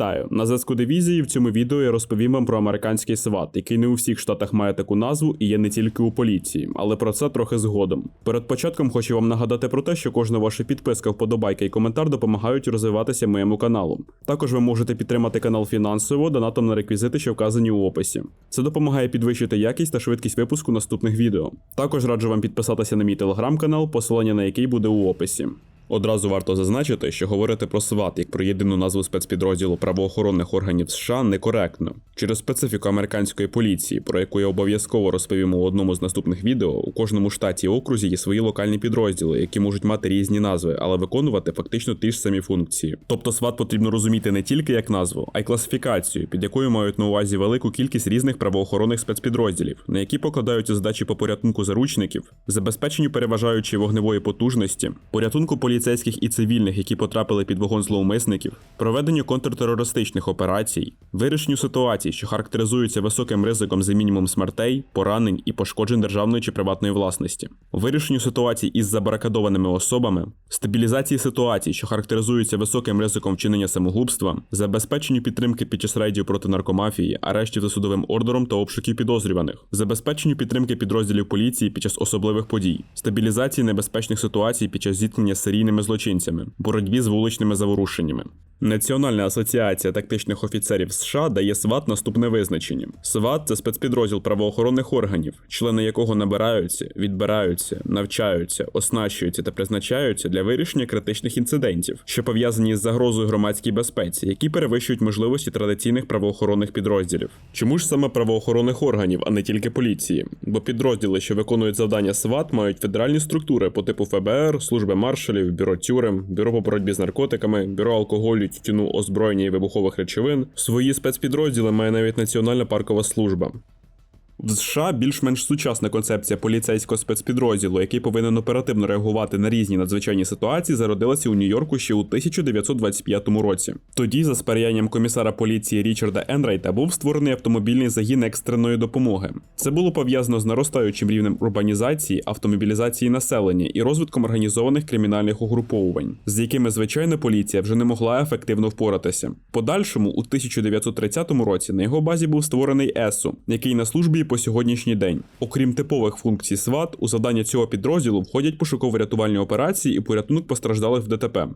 Вітаю! На зв'язку дивізії в цьому відео я розповім вам про американський СВАТ, який не у всіх штатах має таку назву і є не тільки у поліції, але про це трохи згодом. Перед початком хочу вам нагадати про те, що кожна ваша підписка, вподобайка і коментар допомагають розвиватися моєму каналу. Також ви можете підтримати канал фінансово донатом на реквізити, що вказані у описі. Це допомагає підвищити якість та швидкість випуску наступних відео. Також раджу вам підписатися на мій телеграм-канал, посилання на який буде у описі. Одразу варто зазначити, що говорити про СВАТ як про єдину назву спецпідрозділу правоохоронних органів США некоректно. Через специфіку американської поліції, про яку я обов'язково розповім у одному з наступних відео, у кожному штаті і окрузі є свої локальні підрозділи, які можуть мати різні назви, але виконувати фактично ті ж самі функції. Тобто СВАТ потрібно розуміти не тільки як назву, а й класифікацію, під якою мають на увазі велику кількість різних правоохоронних спецпідрозділів, на які покладаються задачі по порятунку заручників, забезпеченню переважаючої вогневої потужності, порятунку поліцейських і цивільних, які потрапили під вогонь зловмисників, проведенню контртерористичних операцій, вирішенню ситуацій, що характеризуються високим ризиком за мінімум смертей, поранень і пошкоджень державної чи приватної власності, вирішенню ситуацій із забаракадованими особами, стабілізації ситуацій, що характеризуються високим ризиком вчинення самогубства, забезпеченню підтримки під час рейдів проти наркомафії, арештів за судовим ордером та обшуків підозрюваних, забезпеченню підтримки підрозділів поліції під час особливих подій, стабілізації небезпечних ситуацій під час зіткнення з серійними злочинцями, боротьбі з вуличними заворушеннями. Національна асоціація тактичних офіцерів США дає СВАТ наступне визначення: СВАТ це спецпідрозділ правоохоронних органів, члени якого набираються, відбираються, навчаються, оснащуються та призначаються для вирішення критичних інцидентів, що пов'язані з загрозою громадській безпеці, які перевищують можливості традиційних правоохоронних підрозділів. Чому ж саме правоохоронних органів, а не тільки поліції? Бо підрозділи, що виконують завдання СВАТ, мають федеральні структури по типу ФБР, служби маршалів, бюро тюрем, бюро по боротьбі з наркотиками, бюро алкоголю тютюну, озброєння і вибухових речовин. Свої спецпідрозділи має навіть Національна паркова служба. В США більш-менш сучасна концепція поліцейського спецпідрозділу, який повинен оперативно реагувати на різні надзвичайні ситуації, зародилася у Нью-Йорку ще у 1925 році. Тоді, за сприянням комісара поліції Річарда Енрайта, був створений автомобільний загін екстреної допомоги. Це було пов'язано з наростаючим рівнем урбанізації, автомобілізації населення і розвитком організованих кримінальних угруповувань, з якими звичайна поліція вже не могла ефективно впоратися. Подальшому, у 1930 році, на його базі був створений ЕСУ, який на службі по сьогоднішній день. Окрім типових функцій СВАТ, у завдання цього підрозділу входять пошуково-рятувальні операції і порятунок постраждалих в ДТП.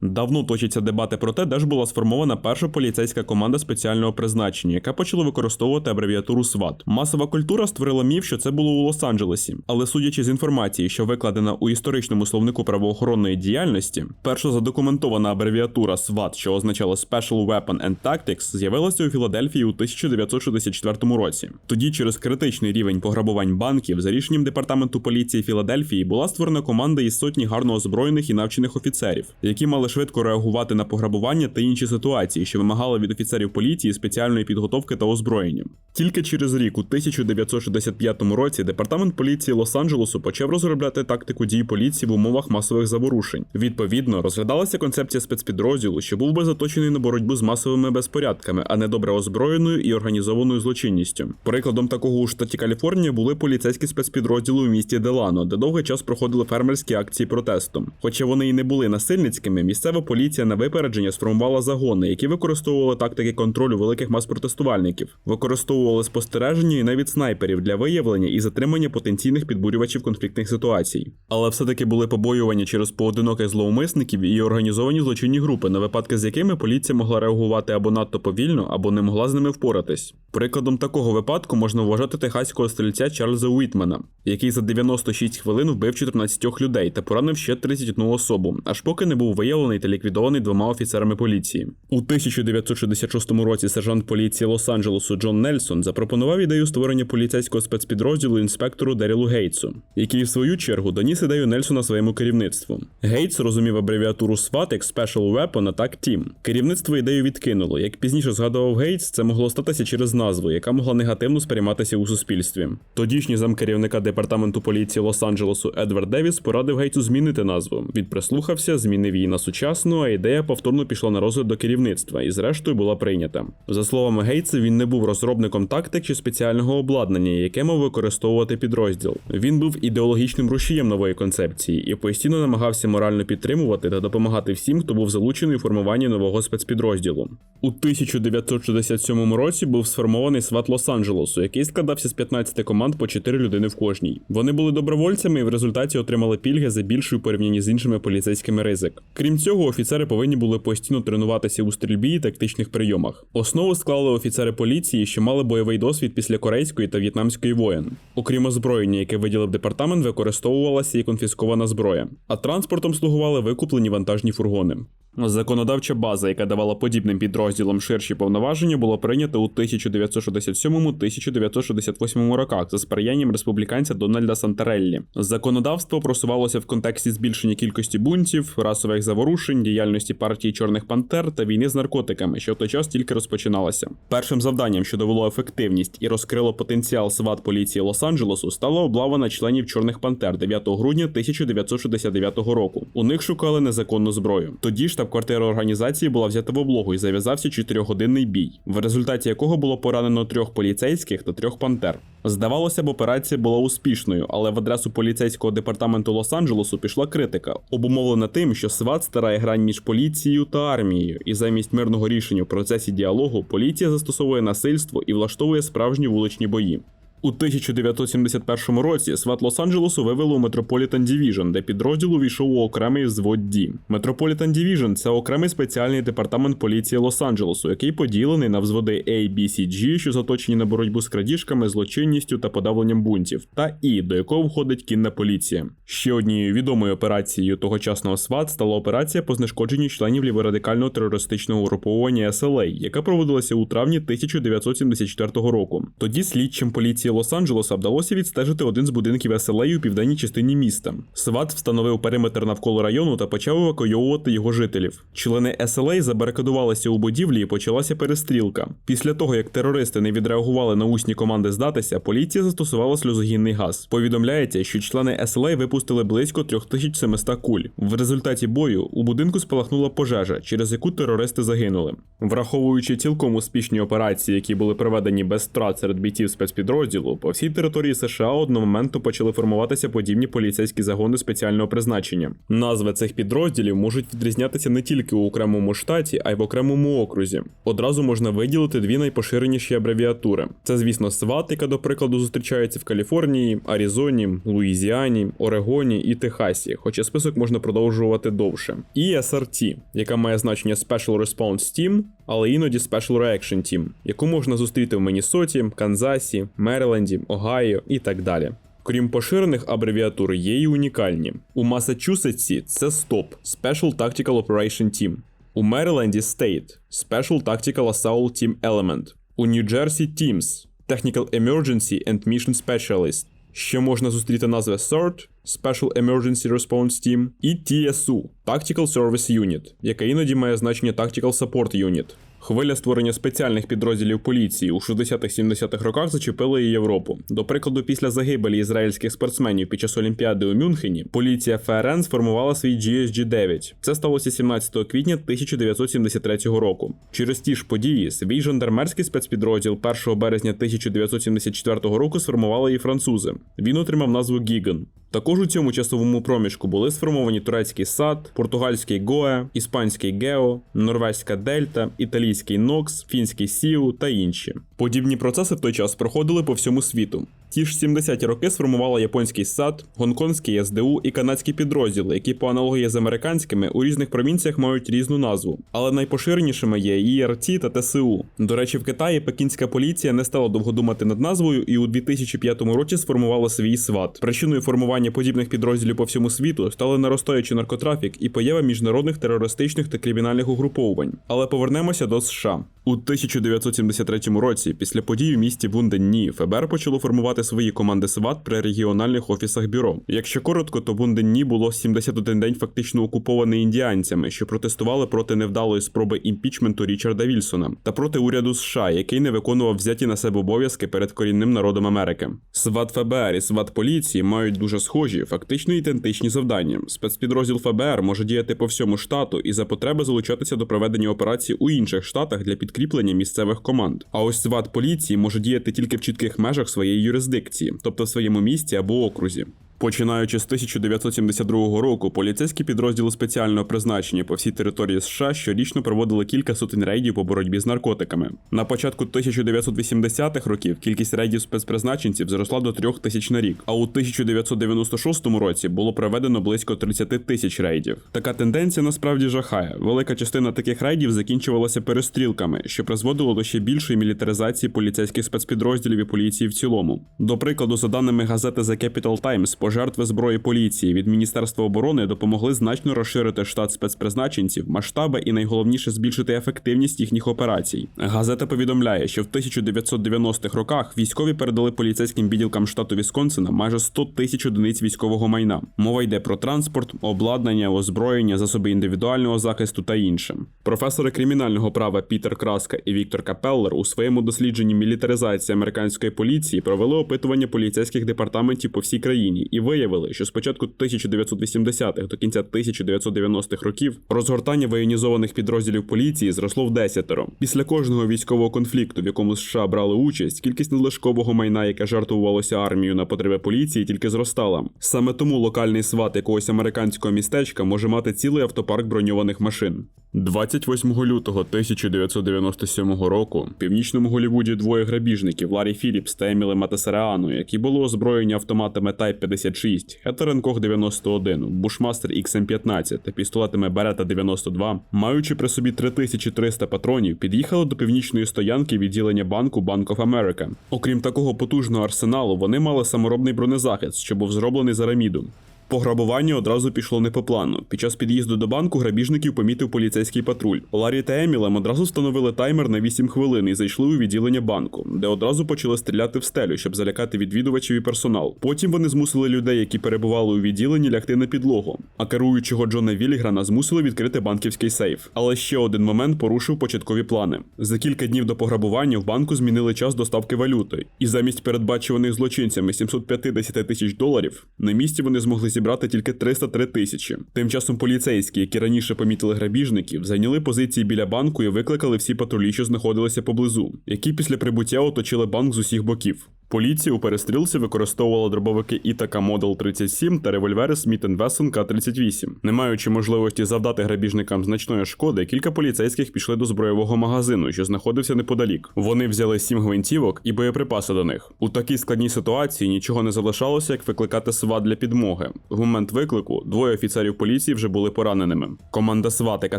Давно точаться дебати про те, де ж була сформована перша поліцейська команда спеціального призначення, яка почала використовувати абревіатуру СВАТ. Масова культура створила міф, що це було у Лос-Анджелесі, але судячи з інформації, що викладена у історичному словнику правоохоронної діяльності, перша задокументована абревіатура СВАТ, що означала Special Weapon and Tactics, з'явилася у Філадельфії у 1964 році. Тоді, через критичний рівень пограбувань банків, за рішенням департаменту поліції Філадельфії була створена команда із сотні гарно озброєних і навчених офіцерів, які мали швидко реагувати на пограбування та інші ситуації, що вимагали від офіцерів поліції спеціальної підготовки та озброєння. Тільки через рік, у 1965 році, департамент поліції Лос-Анджелесу почав розробляти тактику дій поліції в умовах масових заворушень. Відповідно, розглядалася концепція спецпідрозділу, що був би заточений на боротьбу з масовими безпорядками, а не добре озброєною і організованою злочинністю. Прикладом такого у штаті Каліфорнія були поліцейські спецпідрозділи у місті Делано, де довгий час проходили фермерські акції протесту. Хоча вони і не були насильницькими, місцева поліція на випередження сформувала загони, які використовували тактики контролю великих мас протестувальників, використовували спостереження і навіть снайперів для виявлення і затримання потенційних підбурювачів конфліктних ситуацій. Але все-таки були побоювання через поодиноких зловмисників і організовані злочинні групи, на випадки з якими поліція могла реагувати або надто повільно, або не могла з ними впоратись. Прикладом такого випадку можна вважати техаського стрільця Чарльза Уітмена, який за 96 хвилин вбив 14 людей та поранив ще 31 особу, аж поки не був виявлений та ліквідований двома офіцерами поліції. У 1966 році сержант поліції Лос-Анджелесу Джон Нельсон запропонував ідею створення поліцейського спецпідрозділу інспектору Дерілу Гейтсу, який в свою чергу доніс ідею Нельсона своєму керівництву. Гейтс розумів абревіатуру SWAT як Special Weapon Attack Team. Керівництво ідею відкинуло. Як пізніше згадував Гейтс, це могло статися через назву, яка могла негативно сприйматися у суспільстві. Тодішній замкерівника департаменту поліції Лос-Анджелесу Едвард Девіс порадив Гейтсу змінити назву. Він прислухався, змінив її на сучасну а ідея повторно пішла на розгляд до керівництва і, зрештою, була прийнята. За словами Гейтса, він не був розробником тактик чи спеціального обладнання, яке мав використовувати підрозділ. Він був ідеологічним рушієм нової концепції і постійно намагався морально підтримувати та допомагати всім, хто був залучений у формуванні нового спецпідрозділу. У 1967 році був сформований сват Лос-Анджелесу, який складався з 15 команд по 4 людини в кожній. Вони були добровольцями і в результаті отримали пільги за більшою порівнянні з іншими поліцейськими ризик. Крім цього, офіцери повинні були постійно тренуватися у стрільбі і тактичних прийомах. Основу склали офіцери поліції, що мали бойовий досвід після корейської та в'єтнамської воєн. Окрім озброєння, яке виділив департамент, використовувалася і конфіскована зброя, а транспортом слугували викуплені вантажні фургони. Законодавча база, яка давала подібним підрозділам ширші повноваження, була прийнята у 1967-1968 роках за сприянням республіканця Дональда Сантареллі. Законодавство просувалося в контексті збільшення кількості бунтів, расових заворушень, діяльності партії Чорних Пантер та війни з наркотиками, що в той час тільки розпочиналася. Першим завданням, що довело ефективність і розкрило потенціал сват поліції Лос-Анджелесу, стала облава на членів Чорних Пантер 9 грудня 1969 року. У них шукали незаконну зброю. Тоді штаб-квартира організації була взята в облогу і зав'язався чотирьохгодинний бій, в результаті якого було поранено трьох поліцейських та трьох пантер. Здавалося б, операція була успішною, але в адресу поліцейського департаменту Лос-Анджелесу пішла критика, обумовлена тим, що СВАТ старає грань між поліцією та армією, і замість мирного рішення в процесі діалогу поліція застосовує насильство і влаштовує справжні вуличні бої. У 1971 році сват Лос-Анджелесу вивели у Metropolitan Division, де підрозділ увійшов у окремий взвод D. Metropolitan Division – це окремий спеціальний департамент поліції Лос-Анджелесу, який поділений на взводи A, B, C, що заточені на боротьбу з крадіжками, злочинністю та подавленням бунтів, та І, до якого входить кінна поліція. Ще однією відомою операцією тогочасного СВАТ стала операція по знешкодженню членів ліворадикального терористичного угруповання SLA, яка проводилася у травні 1974 року. Тоді слідчим поліції Лос-Анджелеса вдалося відстежити один з будинків SLA у південній частині міста. СВАТ встановив периметр навколо району та почав евакуйовувати його жителів. Члени SLA забарикадувалися у будівлі і почалася перестрілка. Після того, як терористи не відреагували на усні команди здатися, поліція застосувала сльозогінний газ. Повідомляється, що члени SLA випустили близько 3700 куль. В результаті бою у будинку спалахнула пожежа, через яку терористи загинули. Враховуючи цілком успішні операції, які були проведені без втрат серед бійців спецпідрозділу, по всій території США одного моменту почали формуватися подібні поліцейські загони спеціального призначення. Назви цих підрозділів можуть відрізнятися не тільки у окремому штаті, а й в окремому окрузі. Одразу можна виділити дві найпоширеніші абревіатури. Це, звісно, СВАТ, яка, до прикладу, зустрічається в Каліфорнії, Аризоні, Луїзіані, Орегоні і Техасі, хоча список можна продовжувати довше. І SRT, яка має значення Special Response Team, але іноді Special Reaction Team, яку можна зустріти в Міннесоті, Канзасі, Мериленді, Огайо і так далі. Крім поширених абревіатур, є й унікальні. У Масачусетсі це STOP – Special Tactical Operation Team. У Мериленді State – Special Tactical Assault Team Element. У Нью-Джерсі Teams – Technical Emergency and Mission Specialist. Ще можна зустріти назви SIRT – Special Emergency Response Team і TSU – Tactical Service Unit, яка іноді має значення Tactical Support Unit. Хвиля створення спеціальних підрозділів поліції у 60-70-х роках зачепила і Європу. До прикладу, після загибелі ізраїльських спортсменів під час Олімпіади у Мюнхені поліція ФРН сформувала свій GSG-9. Це сталося 17 квітня 1973 року. Через ті ж події свій жандармерський спецпідрозділ 1 березня 1974 року сформували і французи. Він отримав назву Гіган. Також у цьому часовому проміжку були сформовані турецький сад, португальський Гое, іспанський Гео, норвезька Дельта, італійський Нокс, фінський Сіу та інші. Подібні процеси в той час проходили по всьому світу. Ті ж 70-ті роки сформувала японський САД, гонконгський СДУ і канадські підрозділи, які по аналогії з американськими у різних провінціях мають різну назву. Але найпоширенішими є ІРТ та ТСУ. До речі, в Китаї пекінська поліція не стала довго думати над назвою і у 2005 році сформувала свій СВАТ. Причиною формування подібних підрозділів по всьому світу стали наростаючий наркотрафік і поява міжнародних терористичних та кримінальних угруповань. Але повернемося до США. У 1973 році, після подій у місті Вунденні, ФБР почало формувати свої команди СВАТ при регіональних офісах бюро. Якщо коротко, то Бунденні було 71 день фактично окупований індіанцями, що протестували проти невдалої спроби імпічменту Річарда Вільсона та проти уряду США, який не виконував взяті на себе обов'язки перед корінним народом Америки. СВАТ ФБР і СВАТ поліції мають дуже схожі, фактично ідентичні завдання. Спецпідрозділ ФБР може діяти по всьому штату і за потреби залучатися до проведення операцій у інших штатах для підкріплення місцевих команд. А ось СВАТ поліції може діяти тільки в чітких межах своєї юрисдикції, тобто в своєму місті або окрузі. Починаючи з 1972 року, поліцейські підрозділи спеціального призначення по всій території США щорічно проводили кілька сотень рейдів по боротьбі з наркотиками. На початку 1980-х років кількість рейдів спецпризначенців зросла до 3 тисяч на рік, а у 1996 році було проведено близько 30 тисяч рейдів. Така тенденція насправді жахає. Велика частина таких рейдів закінчувалася перестрілками, що призводило до ще більшої мілітаризації поліцейських спецпідрозділів і поліції в цілому. До прикладу, за даними газети The Capital Times, пожертви зброї поліції від Міністерства оборони допомогли значно розширити штат спецпризначенців, масштаби і найголовніше збільшити ефективність їхніх операцій. Газета повідомляє, що в 1990-х роках військові передали поліцейським відділкам штату Вісконсина майже 100 тисяч одиниць військового майна. Мова йде про транспорт, обладнання, озброєння, засоби індивідуального захисту та інше. Професори кримінального права Пітер Краска і Віктор Капеллер у своєму дослідженні мілітаризації американської поліції провели опитування поліцейських департаментів по всій країні і виявили, що з початку 1980-х до кінця 1990-х років розгортання воєнізованих підрозділів поліції зросло в десятеро. Після кожного військового конфлікту, в якому США брали участь, кількість надлишкового майна, яке жартувалося армію на потреби поліції, тільки зростала. Саме тому локальний сват якогось американського містечка може мати цілий автопарк броньованих машин. 28 лютого 1997 року в північному Голівуді двоє грабіжників Ларі Філіпс та Емілі Матасареану, які були озброєні автоматами Type 56, Хетеренкох 91, Бушмастер XM15 та пістолетами Берета 92, маючи при собі 3300 патронів, під'їхали до північної стоянки відділення банку Bank of America. Окрім такого потужного арсеналу, вони мали саморобний бронезахист, що був зроблений за раміду. Пограбування одразу пішло не по плану. Під час під'їзду до банку грабіжників помітив поліцейський патруль. Ларі та Емілем одразу встановили таймер на 8 хвилин і зайшли у відділення банку, де одразу почали стріляти в стелю, щоб залякати відвідувачів і персонал. Потім вони змусили людей, які перебували у відділенні, лягти на підлогу. А керуючого Джона Віліграна змусили відкрити банківський сейф. Але ще один момент порушив початкові плани. За кілька днів до пограбування в банку змінили час доставки валюти, і замість передбачуваних злочинцями 750 тисяч доларів на місці вони змогли зібрати тільки 303 тисячі. Тим часом поліцейські, які раніше помітили грабіжників, зайняли позиції біля банку і викликали всі патрулі, що знаходилися поблизу, які після прибуття оточили банк з усіх боків. Поліція у перестрілці використовувала дробовики Ітака Model 37 та револьвери Smith Wesson К-38. Не маючи можливості завдати грабіжникам значної шкоди, кілька поліцейських пішли до збройового магазину, що знаходився неподалік. Вони взяли сім гвинтівок і боєприпаси до них. У такій складній ситуації нічого не залишалося, як викликати СВАТ для підмоги. В момент виклику двоє офіцерів поліції вже були пораненими. Команда СВАТ, яка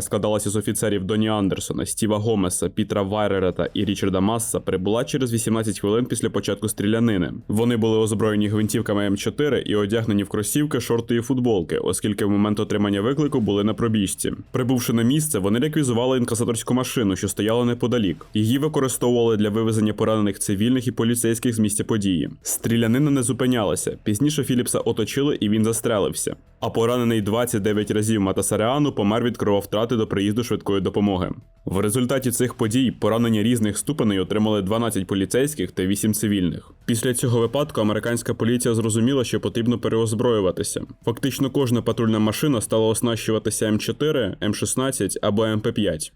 складалася з офіцерів Доні Андерсона, Стіва Гомеса, Пітра Вайререта і Річарда Масса, прибула через 18 хвилин після початку стрілянини. Вони були озброєні гвинтівками М4 і одягнені в кросівки, шорти і футболки, оскільки в момент отримання виклику були на пробіжці. Прибувши на місце, вони реквізували інкасаторську машину, що стояла неподалік. Її використовували для вивезення поранених цивільних і поліцейських з місця події. Стрілянина не зупинялася. Пізніше Філіпса оточили і він застрелився. А поранений 29 разів Матасаріану помер від крововтрати до приїзду швидкої допомоги. В результаті цих подій поранення різних ступеней отримали 12 поліцейських та 8 цивільних. Після цього випадку американська поліція зрозуміла, що потрібно переозброюватися. Фактично кожна патрульна машина стала оснащуватися М4, М16 або МП5.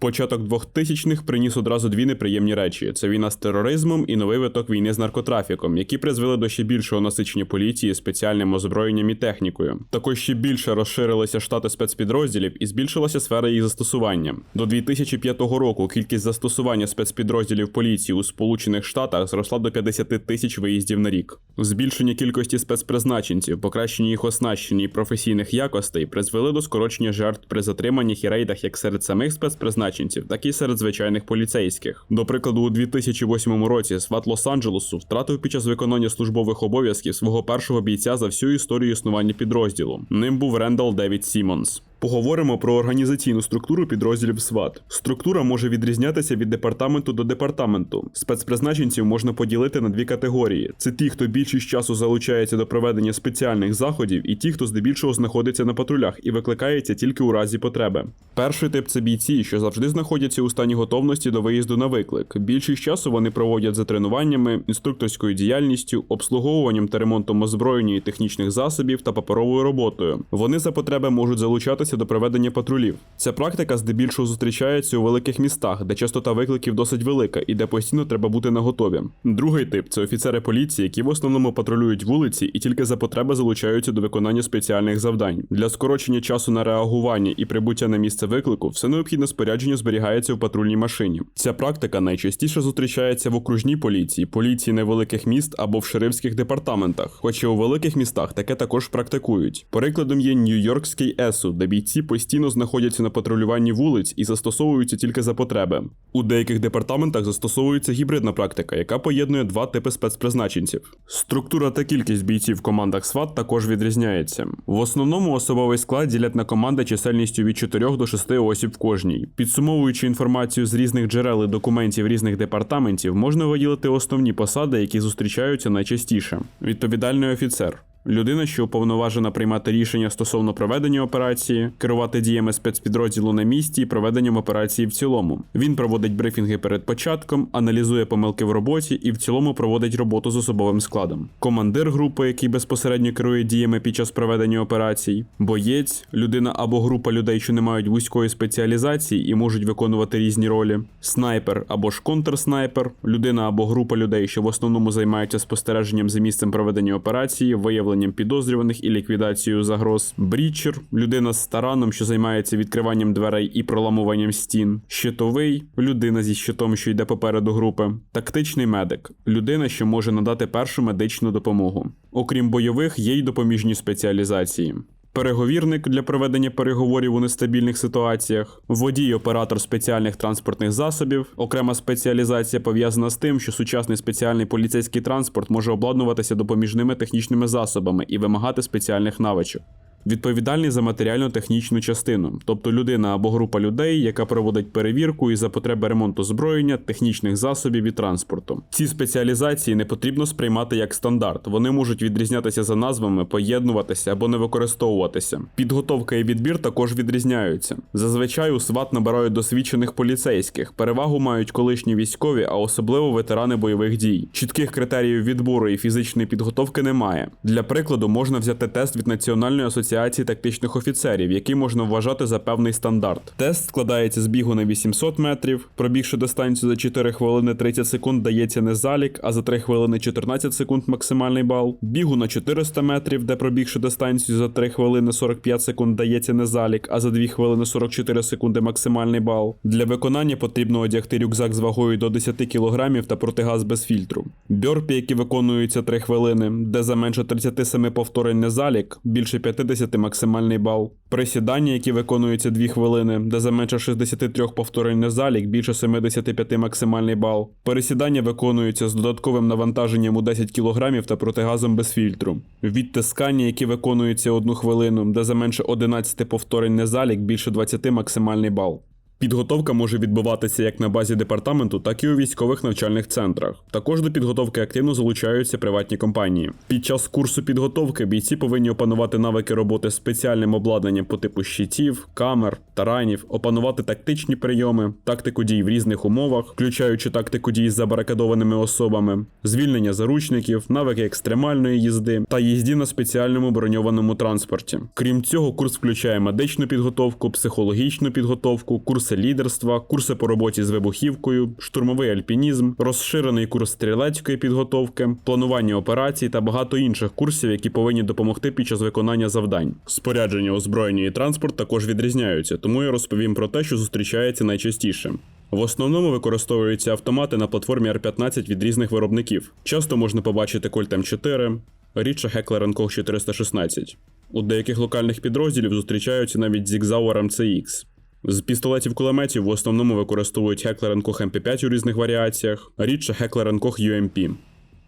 Початок 2000-х приніс одразу дві неприємні речі: це війна з тероризмом і новий виток війни з наркотрафіком, які призвели до ще більшого насичення поліції спеціальним озброєнням і технікою. Також ще більше розширилися штати спецпідрозділів і збільшилася сфера їх застосування. До 2005 року кількість застосування спецпідрозділів поліції у Сполучених Штатах зросла до 50 тисяч виїздів на рік. Збільшення кількості спецпризначенців, покращення їх оснащення і професійних якостей призвели до скорочення жертв при затриманнях і рейдах як серед самих спецпризначенців, так і серед звичайних поліцейських. До прикладу, у 2008 році СВАТ Лос-Анджелесу втратив під час виконання службових обов'язків свого першого бійця за всю історію існування підрозділу. Ним був Рендал Девід Сімонс. Поговоримо про організаційну структуру підрозділів СВАТ. Структура може відрізнятися від департаменту до департаменту. Спецпризначенців можна поділити на дві категорії: це ті, хто більшість часу залучається до проведення спеціальних заходів, і ті, хто здебільшого знаходиться на патрулях і викликається тільки у разі потреби. Перший тип це бійці, що завжди знаходяться у стані готовності до виїзду на виклик. Більшість часу вони проводять за тренуваннями, інструкторською діяльністю, обслуговуванням та ремонтом озброєння і технічних засобів та паперовою роботою. Вони за потреби можуть залучатися до проведення патрулів. Ця практика здебільшого зустрічається у великих містах, де частота викликів досить велика і де постійно треба бути наготові. Другий тип це офіцери поліції, які в основному патрулюють вулиці і тільки за потреби залучаються до виконання спеціальних завдань. Для скорочення часу на реагування і прибуття на місце виклику все необхідне спорядження зберігається в патрульній машині. Ця практика найчастіше зустрічається в окружній поліції, поліції невеликих міст або в шерифських департаментах. Хоча у великих містах таке також практикують. Прикладом є Нью-Йоркський ЕСУ, де бійці постійно знаходяться на патрулюванні вулиць і застосовуються тільки за потреби. У деяких департаментах застосовується гібридна практика, яка поєднує два типи спецпризначенців. Структура та кількість бійців в командах СВАТ також відрізняється. В основному особовий склад ділять на команди чисельністю від 4 до 6 осіб в кожній. Підсумовуючи інформацію з різних джерел і документів різних департаментів, можна виділити основні посади, які зустрічаються найчастіше. Відповідальний офіцер. Людина, що уповноважена приймати рішення стосовно проведення операції, керувати діями спецпідрозділу на місці і проведенням операції в цілому. Він проводить брифінги перед початком, аналізує помилки в роботі і в цілому проводить роботу з особовим складом. Командир групи, який безпосередньо керує діями під час проведення операцій, боєць, людина або група людей, що не мають вузької спеціалізації і можуть виконувати різні ролі, снайпер або ж контрснайпер, людина або група людей, що в основному займаються спостереженням за місцем проведення операції, виявленням підозрюваних і ліквідацією загроз, брічер, людина з тараном, що займається відкриванням дверей і проламуванням стін, щитовий, людина зі щитом, що йде попереду групи, тактичний медик, людина, що може надати першу медичну допомогу. Окрім бойових, є й допоміжні спеціалізації. Переговірник для проведення переговорів у нестабільних ситуаціях, водій, оператор спеціальних транспортних засобів. Окрема спеціалізація пов'язана з тим, що сучасний спеціальний поліцейський транспорт може обладнуватися допоміжними технічними засобами і вимагати спеціальних навичок. Відповідальний за матеріально-технічну частину, тобто людина або група людей, яка проводить перевірку і за потреби ремонту зброєння, технічних засобів і транспорту. Ці спеціалізації не потрібно сприймати як стандарт, вони можуть відрізнятися за назвами, поєднуватися або не використовуватися. Підготовка і відбір також відрізняються. Зазвичай у СВАТ набирають досвідчених поліцейських, перевагу мають колишні військові, а особливо ветерани бойових дій. Чітких критеріїв відбору і фізичної підготовки немає. Для прикладу можна взяти тест від Національної асоціації тактичних офіцерів, який можна вважати за певний стандарт. Тест складається з бігу на 800 метрів, пробігши дистанцію за 4 хвилини 30 секунд дається не залік, а за 3 хвилини 14 секунд максимальний бал. Бігу на 400 метрів, де пробігши дистанцію за 3 хвилини 45 секунд дається не залік, а за 2 хвилини 44 секунди максимальний бал. Для виконання потрібно одягти рюкзак з вагою до 10 кг та протигаз без фільтру. Бьорпі, які виконуються 3 хвилини, де за менше 37 повторень не залік, більше 50 максимальний бал. Присідання, які виконуються 2 хвилини, де за менше 63 повторень не залік, більше 75 максимальний бал. Пересідання виконуються з додатковим навантаженням у 10 кг та протигазом без фільтру. Відтискання, які виконуються 1 хвилину, де за менше 11 повторень не залік, більше 20 максимальний бал. Підготовка може відбуватися як на базі департаменту, так і у військових навчальних центрах. Також до підготовки активно залучаються приватні компанії. Під час курсу підготовки бійці повинні опанувати навики роботи з спеціальним обладнанням по типу щитів, камер, таранів, опанувати тактичні прийоми, тактику дій в різних умовах, включаючи тактику дій з забаракадованими особами, звільнення заручників, навики екстремальної їзди та їзді на спеціальному броньованому транспорті. Крім цього, курс включає медичну підготовку, психологічну підготовку, курс курси лідерства, курси по роботі з вибухівкою, штурмовий альпінізм, розширений курс стрілецької підготовки, планування операцій та багато інших курсів, які повинні допомогти під час виконання завдань. Спорядження, озброєння і транспорт також відрізняються, тому я розповім про те, що зустрічається найчастіше. В основному використовуються автомати на платформі R15 від різних виробників. Часто можна побачити Colt M4, рідше Heckler Koch 416. У деяких локальних підрозділів зустрічаються навіть Zigzauer MCX. З пістолетів кулеметів в основному використовують Heckler Koch MP5 у різних варіаціях, рідше Heckler Koch UMP.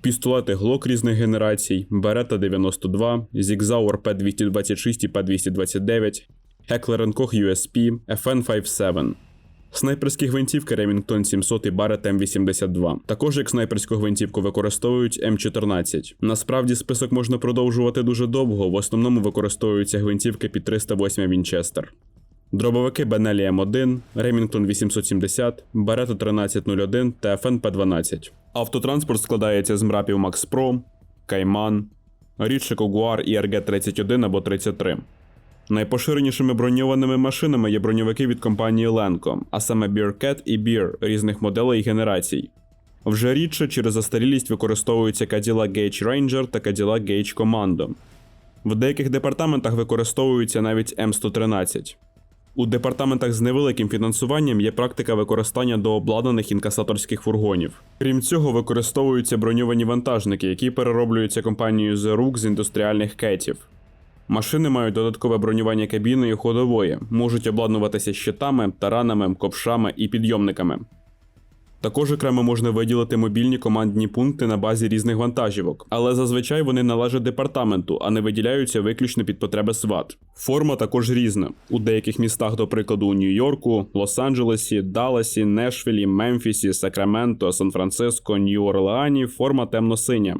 Пістолети Glock різних генерацій, Beretta 92, Zigzauer P226 і P229, Heckler Koch USP, FN57. Снайперські гвинтівки Remington 700 і Barrett M82. Також як снайперську гвинтівку використовують М14. Насправді список можна продовжувати дуже довго, в основному використовуються гвинтівки під 308 Вінчестер. Дробовики Benelli M1, Remington 870, Beretta 1301 та FNP12. Автотранспорт складається з мрапів Max Pro, Кайман, рідше Jaguar і RG31 або 33. Найпоширенішими броньованими машинами є броньовики від компанії Lenco, а саме Bearcat і Bear різних моделей і генерацій. Вже рідше через застарілість використовуються Cadillac Gage Ranger та Cadillac Gage Commando. В деяких департаментах використовується навіть М113. У департаментах з невеликим фінансуванням є практика використання дообладнаних інкасаторських фургонів. Крім цього, використовуються броньовані вантажники, які перероблюються компанією The Rook з індустріальних кетів. Машини мають додаткове бронювання кабіни і ходової, можуть обладнуватися щитами, таранами, ковшами і підйомниками. Також окремо можна виділити мобільні командні пункти на базі різних вантажівок, але зазвичай вони належать департаменту, а не виділяються виключно під потреби СВАТ. Форма також різна. У деяких містах, до прикладу, у Нью-Йорку, Лос-Анджелесі, Далласі, Нешвілі, Мемфісі, Сакраменто, Сан-Франциско, Нью-Орлеані форма темно-синя.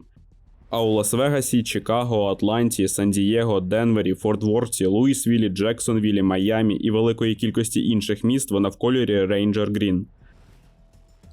А у Лас-Вегасі, Чикаго, Атланті, Сан-Дієго, Денвері, Форт-Ворті, Луїсвілі, Джексонвілі, Майамі і великої кількості інших міст вона в кольорі Ranger Green.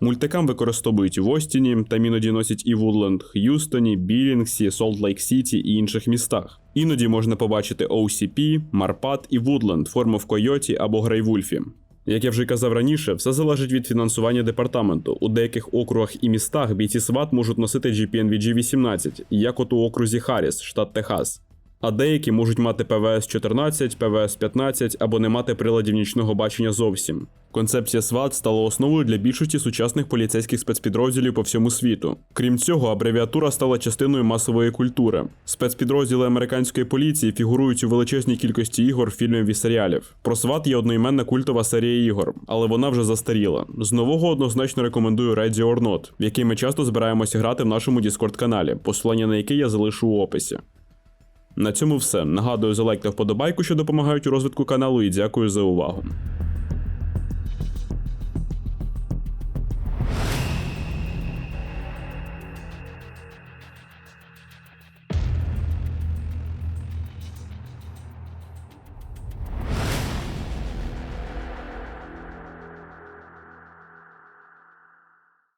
Мультикам використовують в Остіні, там іноді носять і Вудленд, Х'юстоні, Білінгсі, Солт Лейк Сіті і інших містах. Іноді можна побачити OCP, Марпат і Вудленд, форму в Койоті або Грейвульфі. Як я вже казав раніше, все залежить від фінансування департаменту. У деяких округах і містах бійці СВАТ можуть носити GPNVG-18, як от у окрузі Харріс, штат Техас. А деякі можуть мати ПВС 14, ПВС 15 або не мати приладів нічного бачення зовсім. Концепція СВАТ стала основою для більшості сучасних поліцейських спецпідрозділів по всьому світу. Крім цього, абревіатура стала частиною масової культури. Спецпідрозділи американської поліції фігурують у величезній кількості ігор, фільмів і серіалів. Про СВАТ є одноіменна культова серія ігор, але вона вже застаріла. З нового однозначно рекомендую Ready or Not, в який ми часто збираємося грати в нашому Discord каналі, посилання на який я залишу у описі. На цьому все. Нагадую за лайк та вподобайку, що допомагають у розвитку каналу, і дякую за увагу.